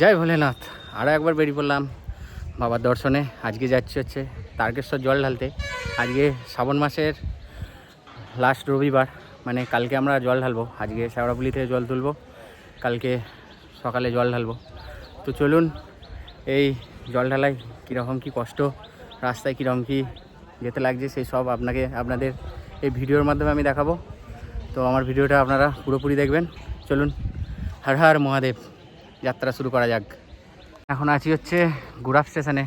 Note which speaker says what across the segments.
Speaker 1: জয় ভোলেনাথ আরও একবার বেরিয়ে পড়লাম বাবার দর্শনে। আজকে যাচ্ছি হচ্ছে তারকেশ্বর জল ঢালতে। আজকে শ্রাবণ মাসের লাস্ট রবিবার মানে কালকে আমরা জল ঢালবো। আজকে শ্যাওড়াপুলি থেকে জল তুলবো, কালকে সকালে জল ঢালবো। তো চলুন, এই জল ঢালাই কীরকম, কী কষ্ট, রাস্তায় কীরকম, কী যেতে লাগছে, সেই সব আপনাকে, আপনাদের এই ভিডিওর মাধ্যমে আমি দেখাবো। তো আমার ভিডিওটা আপনারা পুরোপুরি দেখবেন। চলুন, হর হর মহাদেব। যাত্রা শুরু করা যাক। এখন আছি হচ্ছে গুড়াপ স্টেশনে।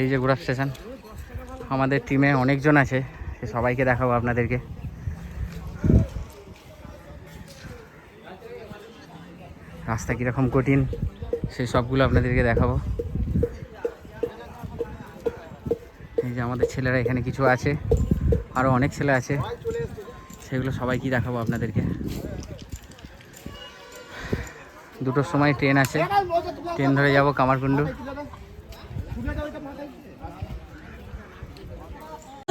Speaker 1: এই যে গুড়াপ স্টেশন। আমাদের টিমে অনেকজন আছে। সে সবাইকে দেখাবো আপনাদেরকে। রাস্তা কীরকম কঠিন সেই সবগুলো আপনাদেরকে দেখাবো। এই যে আমাদের ছেলেরা এখানে কিছু আছে। আরও অনেক ছেলে আছে। সেগুলো সবাইকেই দেখাবো আপনাদেরকে। দুটোর সময় ট্রেন আছে ট্রেন ধরে যাব কামারকুণ্ডু।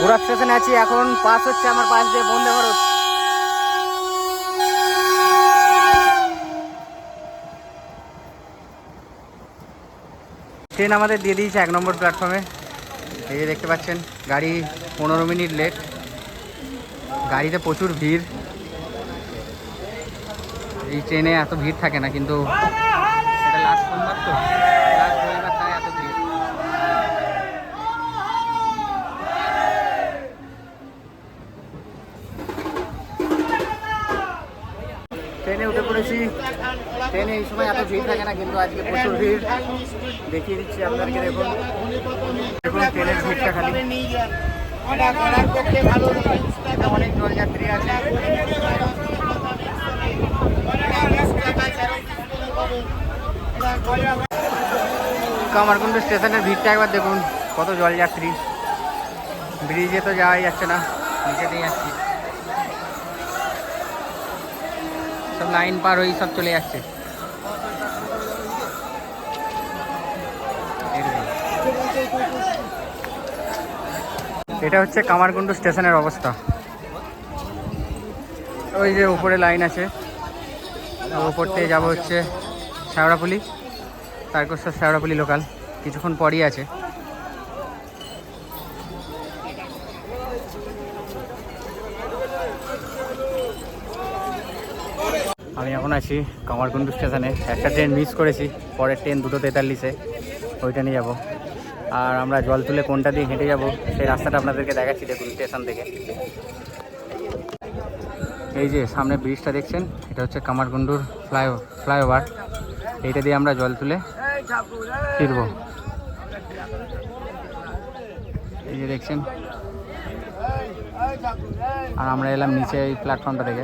Speaker 1: গোড়া স্টেশনে আছি, এখন পাস হচ্ছে আমার পাশ দিয়ে বন্দে ভারত। ট্রেন আমাদের দিয়ে দিয়েছে এক নম্বর প্ল্যাটফর্মে। এই যে দেখতে পাচ্ছেন, গাড়ি পনেরো মিনিট লেট। গাড়িতে প্রচুর ভিড়। এই ট্রেনে এত ভিড় থাকে না, কিন্তু লাস্ট এত ভিড়। ট্রেনে উঠে পড়েছি। ট্রেনে এই সময় এত ভিড় থাকে না, কিন্তু আজকে প্রচুর ভিড়। দেখিয়ে দিচ্ছি আপনাদেরকে, দেখুন। দেখুন ট্রেনের ভিড়টা খালি। অনেক জলযাত্রী আছে। কামারকুণ্ড স্টেশনের ভিড়টা একবার দেখুন, কত জলযাত্রী ব্রিজে তো যাওয়াই যাচ্ছে না, নিচে দিয়ে যাচ্ছি। সব লাইন পার হয়ে সব চলে যাচ্ছে। এটা হচ্ছে কামারকুণ্ড স্টেশনের অবস্থা। ওই যে উপরে লাইন আছে। ওপর থেকে যাব হচ্ছে শ্যাওড়াপুলি তারকেশ্বর শ্যাওড়াপুলি লোকাল কিছুক্ষণ পরই আছে। আমি এখন আছি কামারকুণ্ডু স্টেশনে। একটা ট্রেন মিস করেছি পরের ট্রেন দুটো তেতাল্লিশে। ওইটা নিয়ে যাব। আর আমরা জল তুলে কোনটা দিয়ে হেঁটে যাব সেই রাস্তাটা আপনাদেরকে দেখাচ্ছি দেখুন স্টেশন থেকে। এই যে সামনে ব্রিজটা দেখছেন? এটা হচ্ছে কামারকুণ্ডুর ফ্লাই ফ্লাইওভার। এইটা দিয়ে আমরা জল তুলে ফিরবো। এই যে দেখছেন? আর আমরা এলাম নিচে এই প্ল্যাটফর্মটা থেকে।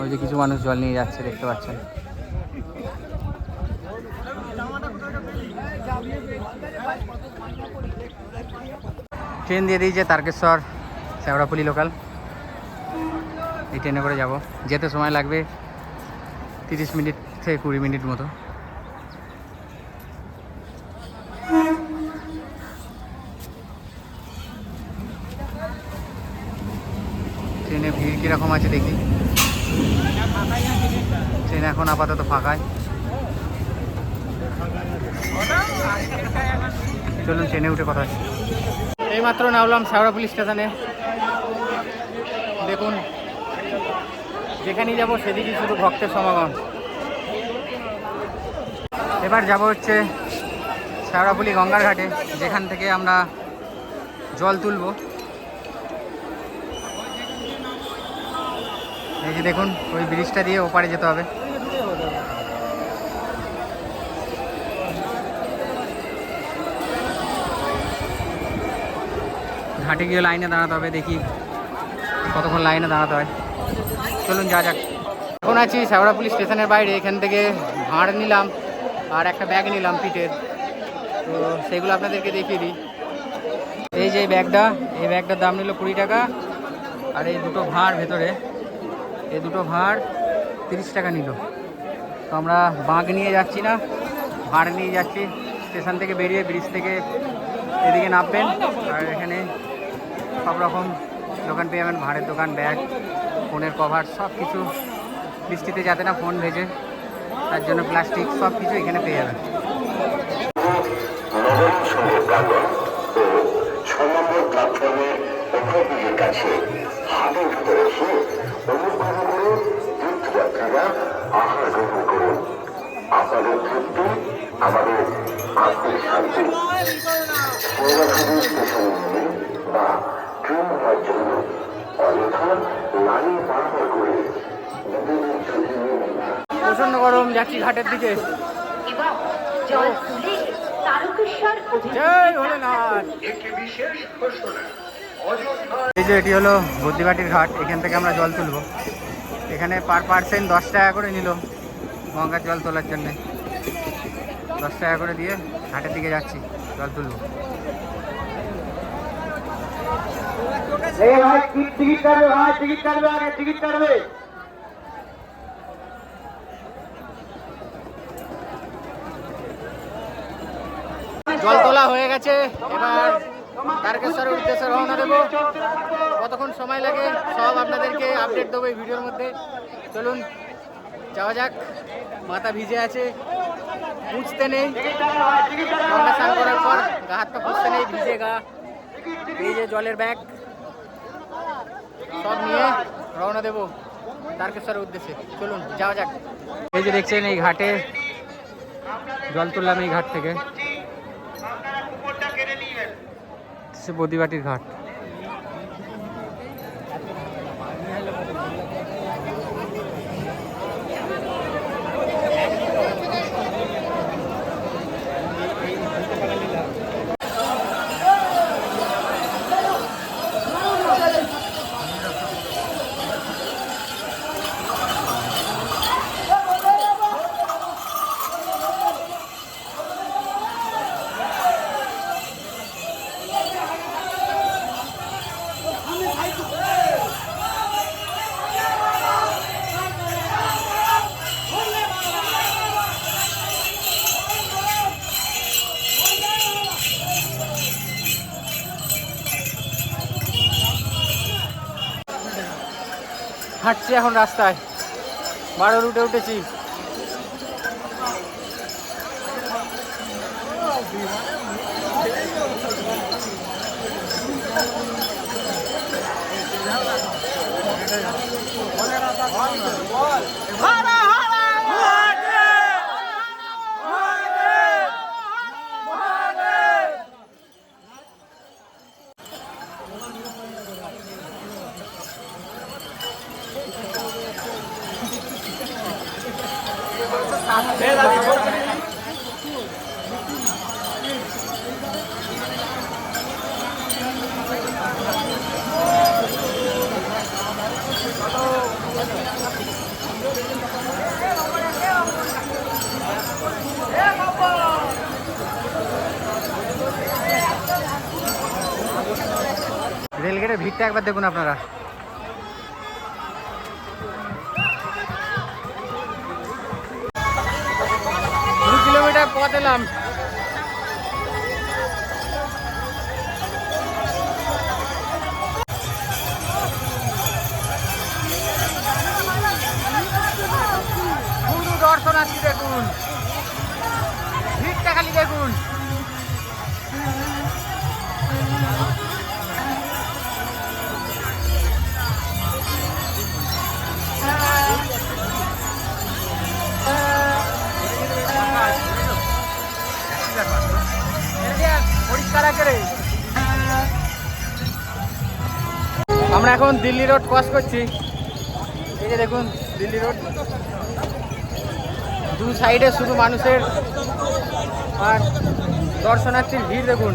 Speaker 1: ওই যে কিছু মানুষ জল নিয়ে যাচ্ছে, দেখতে পাচ্ছেন। ট্রেন দিয়ে দিয়েছে তারকেশ্বর, শ্যাওড়াপুলি লোকাল এই ট্রেনে করে যাব। যেতে সময় লাগবে তিরিশ মিনিট থেকে কুড়ি মিনিট মতো। ট্রেনে ভিড় কীরকম আছে দেখি। ট্রেন এখন আপাতত ফাঁকায় চলুন ট্রেনে উঠে কথা এইমাত্র নামলাম শ্যাওড়াপুলি স্টেশনে। দেখুন যেখানেই যাব সেদিকেই শুধু ভক্তের সমাগম। এবার যাব হচ্ছে শ্যাওড়াপুলি গঙ্গার ঘাটে, যেখান থেকে আমরা জল তুলব। এই যে দেখুন, ওই ব্রিজটা দিয়ে ওপারে যেতে হবে। ঘাটে গিয়ে লাইনে দাঁড়াতে হবে, দেখি কতক্ষণ লাইনে দাঁড়াতে হয়। চলুন যা যাক। এখন আছি শ্যাওড়া পুলিশ স্টেশনের বাইরে, এখান থেকে ভাঁড় নিলাম আর একটা ব্যাগ নিলাম পিঠের। তো সেগুলো আপনাদেরকে দেখিয়ে দিই। এই যে ব্যাগটা, এই ব্যাগটার দাম নিল কুড়ি টাকা আর এই দুটো ভাঁড় ভেতরে, এই দুটো ভাঁড় তিরিশ টাকা নিল। তো আমরা বাঁক নিয়ে যাচ্ছি না, ভাঁড় নিয়ে যাচ্ছি। স্টেশন থেকে বেরিয়ে ব্রিজ থেকে এদিকে নামবেন। আর এখানে সব রকম দোকান পেয়ে যাবেন, ভাঁড়ের দোকান, ব্যাগ। ফোনের কভার, সব কিছু বৃষ্টিতে যাতে না ফোন ভেজে, তার জন্য প্লাস্টিক, সব কিছু এখানে পেয়ে যাবেন।
Speaker 2: আমাদের শান্তি বা ট্রেন হওয়ার জন্য অযথা লাইন পারাপার করে।
Speaker 1: প্রচণ্ড গরম যাচ্ছি। ঘাটের দিকে এই যে এটি হলো বুদ্ধিবাটির ঘাট এখান থেকে আমরা জল তুলব। এখানে পার পার্সেন্ট দশ টাকা করে নিল গঙ্গার জল তোলার জন্য। দশ টাকা করে দিয়ে ঘাটের দিকে যাচ্ছি জল তুলব।
Speaker 3: এই ভাই টিকিট কাটবে ভাই? টিকিট কাটবে আগে, টিকিট কাটবে।
Speaker 1: জল তোলা হয়ে গেছে, এবার তারকেশ্বরের উদ্দেশ্যে রওনা দেবো। কতক্ষণ সময় লাগে, সব আপনাদেরকে আপডেট দেবো এই ভিডিওর মধ্যে। চলুন, যাওয়া যাক, মাথা ভিজে আছে পুঁছতে নেই। স্নান করার পর গা হাত পা পুঁছতে নেই, ভিজে গা। এই যে জলের ব্যাগ সব নিয়ে রওনা দেবো তারকেশ্বরের উদ্দেশ্যে। চলুন যাওয়া যাক। এই যে দেখছেন এই ঘাটে জল তুললাম এই ঘাট থেকে। সে বদিবাটির ঘাট। এখন রাস্তায়। বারো রুটে উঠেছি। রেলগেটের একবার দেখুন আপনারা। দু কিলোমিটার পথ এলাম। আমরা এখন দিল্লি রোড ক্রস করছি। এই যে দেখুন, দিল্লি রোড। দু সাইডে শুধু মানুষের আর দর্শনার্থীর ভিড় দেখুন।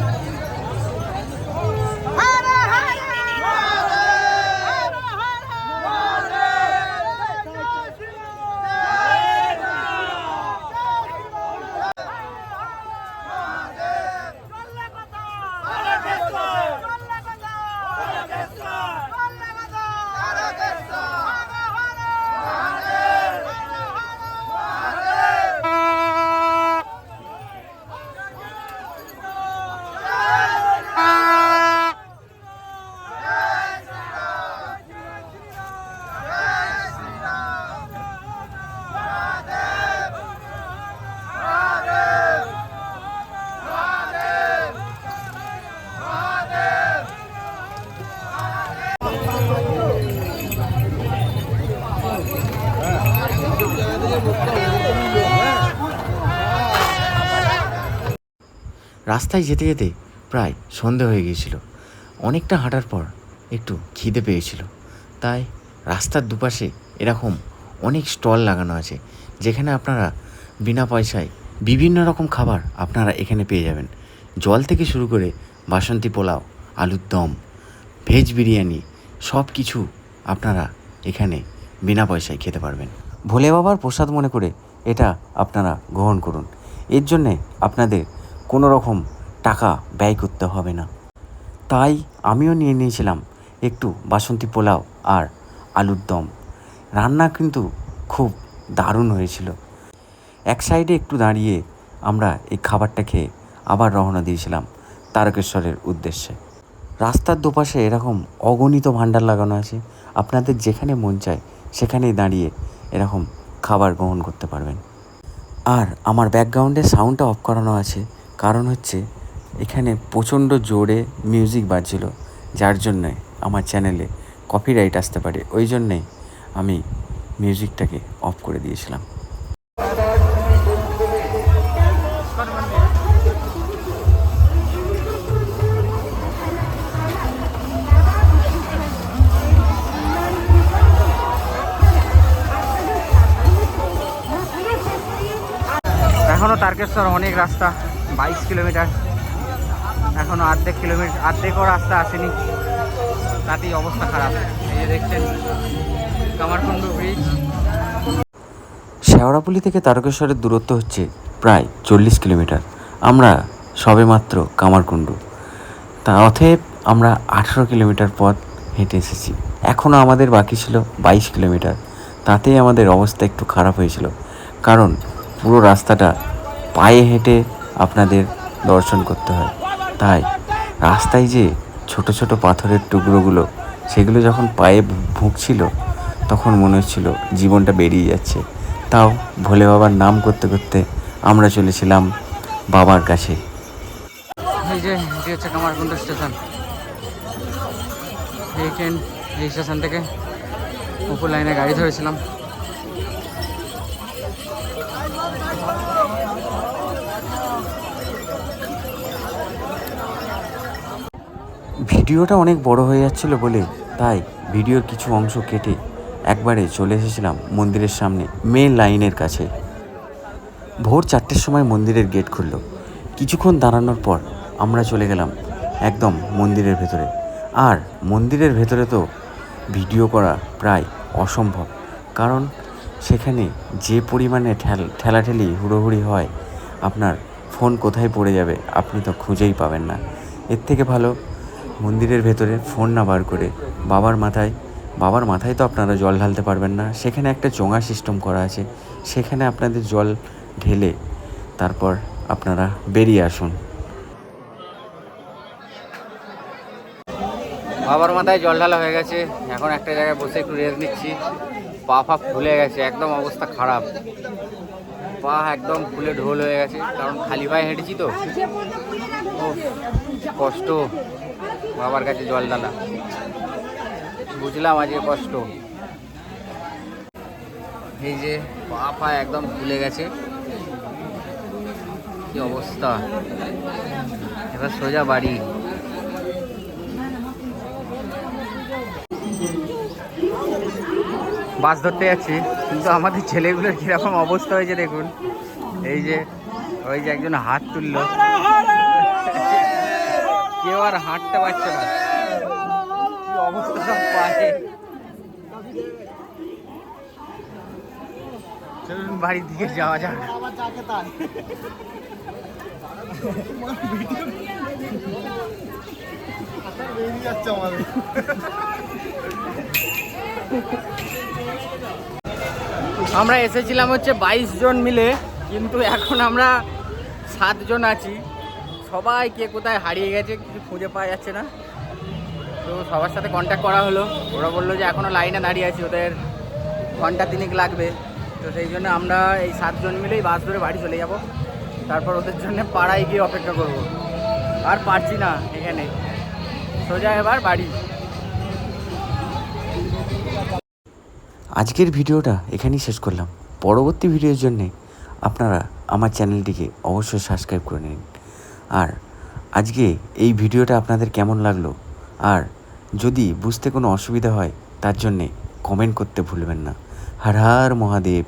Speaker 4: রাস্তায় যেতে যেতে প্রায় সন্ধে হয়ে গিয়েছিল। অনেকটা হাঁটার পর একটু খিদে পেয়েছিল। তাই রাস্তার দুপাশে এরকম অনেক স্টল লাগানো আছে, যেখানে আপনারা বিনা পয়সায় বিভিন্ন রকম খাবার আপনারা এখানে পেয়ে যাবেন। জল থেকে শুরু করে বাসন্তী পোলাও, আলুর দম, ভেজ বিরিয়ানি সব কিছু আপনারা এখানে বিনা পয়সায় খেতে পারবেন। ভোলে বাবার প্রসাদ মনে করে এটা আপনারা গ্রহণ করুন। এর জন্যে আপনাদের কোনো রকম টাকা ব্যয় করতে হবে না। তাই আমিও নিয়ে নিয়েছিলাম একটু বাসন্তী পোলাও আর আলুর দম। রান্না কিন্তু খুব দারুণ হয়েছিল। এক সাইডে একটু দাঁড়িয়ে আমরা এই খাবারটা খেয়ে আবার রওনা দিয়েছিলাম তারকেশ্বরের উদ্দেশ্যে। রাস্তার দুপাশে এরকম অগণিত ভাণ্ডার লাগানো আছে। আপনাদের যেখানে মন চায় সেখানেই দাঁড়িয়ে এরকম খাবার গ্রহণ করতে পারবেন। আর আমার ব্যাকগ্রাউন্ডে সাউন্ডটা অফ করানো আছে। কারণ হচ্ছে এখানে প্রচণ্ড জোরে মিউজিক বাজছিল, যার জন্যে আমার চ্যানেলে কপিরাইট আসতে পারে। ওই জন্যেই আমি মিউজিকটাকে অফ করে দিয়েছিলাম।
Speaker 1: তারকেশ্বর অনেক রাস্তা। বাইশ কিলোমিটার। এখনও আর্ধেক কিলোমিটার অর্ধেকও রাস্তা আসেনি। তাতেই অবস্থা খারাপ। এই যে দেখছেন, কামারকুণ্ডু ব্রিজ
Speaker 4: শেওড়াপুলি থেকে তারকেশ্বরের দূরত্ব হচ্ছে প্রায় চল্লিশ কিলোমিটার। আমরা সবেমাত্র কামারকুণ্ডু। তা অতএব আমরা আঠেরো কিলোমিটার পথ হেঁটে এসেছি। এখনও আমাদের বাকি ছিল বাইশ কিলোমিটার। তাতেই আমাদের অবস্থা একটু খারাপ হয়েছিল। কারণ পুরো রাস্তাটা পায়ে হেঁটে আপনাদের দর্শন করতে হয়। তাই রাস্তায় যে ছোট ছোট পাথরের টুকরোগুলো, সেগুলো যখন পায়ে ভু- ভুগছিল তখন মনে হচ্ছিল জীবনটা বেরিয়ে যাচ্ছে। তাও ভোলে বাবার নাম করতে করতে আমরা চলেছিলাম বাবার কাছে।
Speaker 1: এই ট্রেন, এই স্টেশন থেকে উপর লাইনে গাড়ি ধরেছিলাম।
Speaker 4: ভিডিওটা অনেক বড় হয়ে যাচ্ছিল বলে তাই ভিডিওর কিছু অংশ কেটে একবারে চলে এসেছিলাম মন্দিরের সামনে মেন লাইনের কাছে। ভোর চারটের সময় মন্দিরের গেট খুললো। কিছুক্ষণ দাঁড়ানোর পর আমরা চলে গেলাম একদম মন্দিরের ভেতরে। আর মন্দিরের ভেতরে তো ভিডিও করা প্রায় অসম্ভব, কারণ সেখানে যে পরিমাণে ঠেল, ঠেলাঠেলি হুড়োহুড়ি হয়, আপনার ফোন কোথায় পড়ে যাবে আপনি তো খুঁজেই পাবেন না। এর থেকে ভালো মন্দিরের ভেতরে ফোন না বার করে বাবার মাথায় বাবার মাথায় তো আপনারা জল ঢালতে পারবেন না। সেখানে একটা চোঙা সিস্টেম করা আছে। সেখানে আপনাদের জল ঢেলে তারপর আপনারা বেরিয়ে আসুন।
Speaker 1: বাবার মাথায় জল ঢালা হয়ে গেছে। এখন একটা জায়গায় বসে একটু রেস্ট নিচ্ছি। পা ফা ফুলে গেছে। একদম অবস্থা খারাপ। পা একদম ফুলে ঢোল হয়ে গেছে। কারণ খালি পায়ে হেঁটেছি তো। কষ্ট। বাবার কাছে জল ঢালা। বুঝলাম আজকে কষ্ট। এই যে পা ফা একদম ফুলে গেছে। কি অবস্থা? এবার সোজা বাড়ি। বাস ধরতে যাচ্ছি, কিন্তু আমাদের ছেলেগুলোর কীরকম অবস্থা হয়েছে দেখুন। এই যে, ওই যে একজন হাত তুললো। কেউ আর হাঁটতে পারছে না। অবস্থা পায়ে। চলুন বাড়ির দিকে যাওয়া যাক। আমরা এসেছিলাম হচ্ছে বাইশ জন মিলে, কিন্তু এখন আমরা সাতজন আছি। সবাই কে কোথায় হারিয়ে গেছে কিছু খুঁজে পাওয়া যাচ্ছে না। তো সবার সাথে কন্ট্যাক্ট করা হলো। ওরা বলল যে এখনও লাইনে দাঁড়িয়ে আছি, ওদের ঘণ্টা তিনেক লাগবে। তো সেই জন্য আমরা এই সাতজন মিলেই বাস ধরে বাড়ি চলে যাব। তারপর ওদের জন্য পাড়ায় গিয়ে অপেক্ষা করব। আর পারছি না এখানে। সোজা এবার বাড়ি।
Speaker 4: আজকের ভিডিওটা এখানেই শেষ করলাম। পরবর্তী ভিডিওর জন্যে আপনারা আমার চ্যানেলটিকে অবশ্যই সাবস্ক্রাইব করে নিন। আর আজকে এই ভিডিওটা আপনাদের কেমন লাগল? আর যদি বুঝতে কোনো অসুবিধা হয়, তার জন্যে কমেন্ট করতে ভুলবেন না। হর হর মহাদেব।